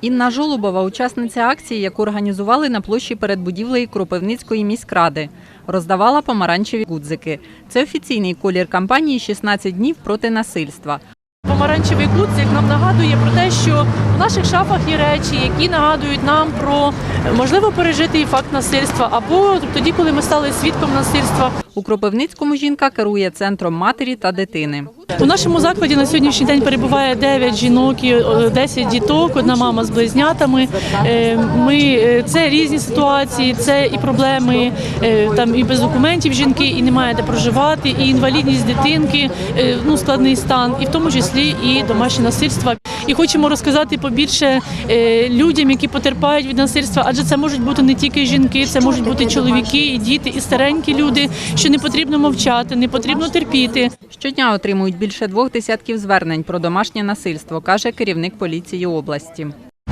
Інна Жолубова – учасниця акції, яку організували на площі перед будівлею Кропивницької міськради. Роздавала помаранчеві гудзики. Це офіційний колір кампанії «16 днів проти насильства. Помаранчевий куцик нам нагадує про те, що в наших шафах є речі, які нагадують нам про е, можливо пережитий факт насильства, або тоді, коли ми стали свідком насильства. У Кропивницькому жінка керує центром матері та дитини. У нашому закладі на сьогоднішній день перебуває 9 жінок і е, 10 діток, одна мама з близнятами. Е, Ми е, це різні ситуації, це і проблеми е, там і без документів жінки, і немає де проживати, і інвалідність дитинки, е, ну складний стан, і в тому числі і домашнє насильство. І хочемо розказати побільше е, людям, які потерпають від насильства, адже це можуть бути не тільки жінки, це можуть бути чоловіки, і діти, і старенькі люди. Що не потрібно мовчати, не потрібно терпіти. Щодня отримують більше двох десятків звернень про домашнє насильство, каже керівник поліції області.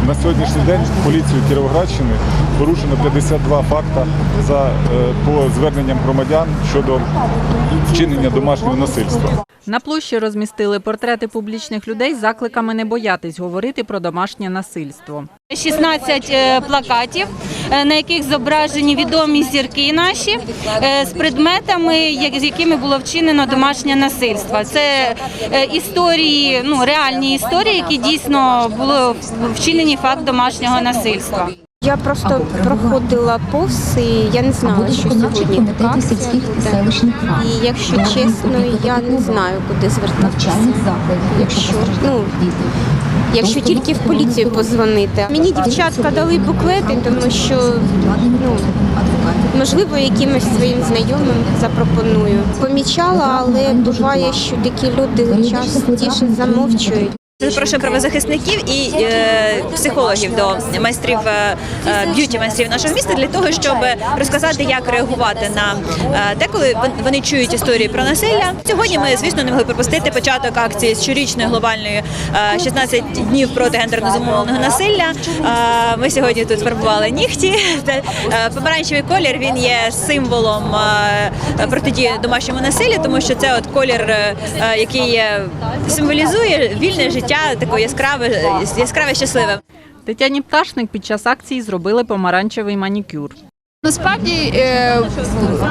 На сьогоднішній день поліцією Кіровоградщини порушено 52 факти за е, по зверненням громадян щодо вчинення домашнього насильства. На площі розмістили портрети публічних людей з закликами не боятись говорити про домашнє насильство. 16 е, плакатів, е, на яких зображені відомі зірки наші е, з предметами, з якими було вчинено домашнє насильство. Це історії, ну реальні історії, які дійсно було вчинені факт домашнього насильства. Я просто проходила повз і я не знала, що сьогодні така акція буде. І якщо чесно, я не знаю, куди звертатися. Якщо ну якщо тільки в поліцію позвонити. Мені дівчатка дали буклети, тому що ну можливо якимось своїм знайомим запропоную. Помічала, але буває, що такі люди частіше замовчують. Запрошуємо правозахисників і е, психологів до майстрів е, е, б'юті майстрів нашого міста для того, щоб розказати, як реагувати на е, те, коли вони чують історії про насилля. Сьогодні ми, звісно, не могли пропустити початок акції з щорічної глобальної е, 16 днів проти гендерно зумовленого насилля. Е, Ми сьогодні тут фарбували нігті. Е, Помаранчевий колір він є символом е, протидії домашньому насиллю, тому що це от колір, е, е, який е, символізує вільне життя, таке яскраве, яскраве щасливе. Тетяні Пташник під час акції зробили помаранчевий манікюр. Насправді е,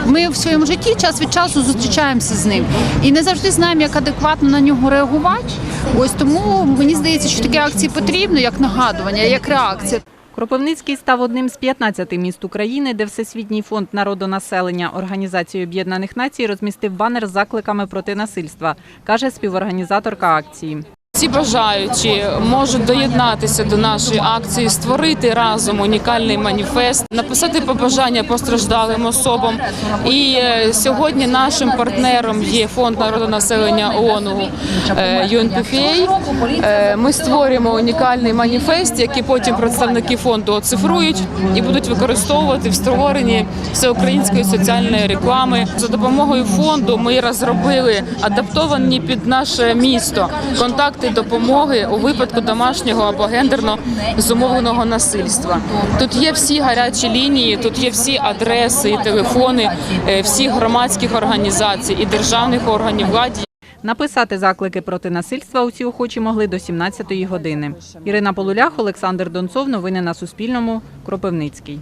ми в своєму житті час від часу зустрічаємося з ним і не завжди знаємо, як адекватно на нього реагувати. Ось тому мені здається, що такі акції потрібно як нагадування, як реакція. Кропивницький став одним з 15 міст України, де Всесвітній фонд народонаселення Організації Об'єднаних Націй розмістив банер з закликами проти насильства, каже співорганізаторка акції. Всі бажаючі можуть доєднатися до нашої акції, створити разом унікальний маніфест, написати побажання постраждалим особам. І е, сьогодні нашим партнером є фонд народонаселення ООН е, UNPFA. Е, Ми створюємо унікальний маніфест, який потім представники фонду оцифрують і будуть використовувати в створенні всеукраїнської соціальної реклами. За допомогою фонду ми розробили адаптовані під наше місто контакти допомоги у випадку домашнього або гендерно зумовленого насильства. Тут є всі гарячі лінії, тут є всі адреси телефони е, всіх громадських організацій і державних органів влади. Написати заклики проти насильства усі охочі могли до 17-ї години. Ірина Полулях, Олександр Донцов. Новини на Суспільному. Кропивницький.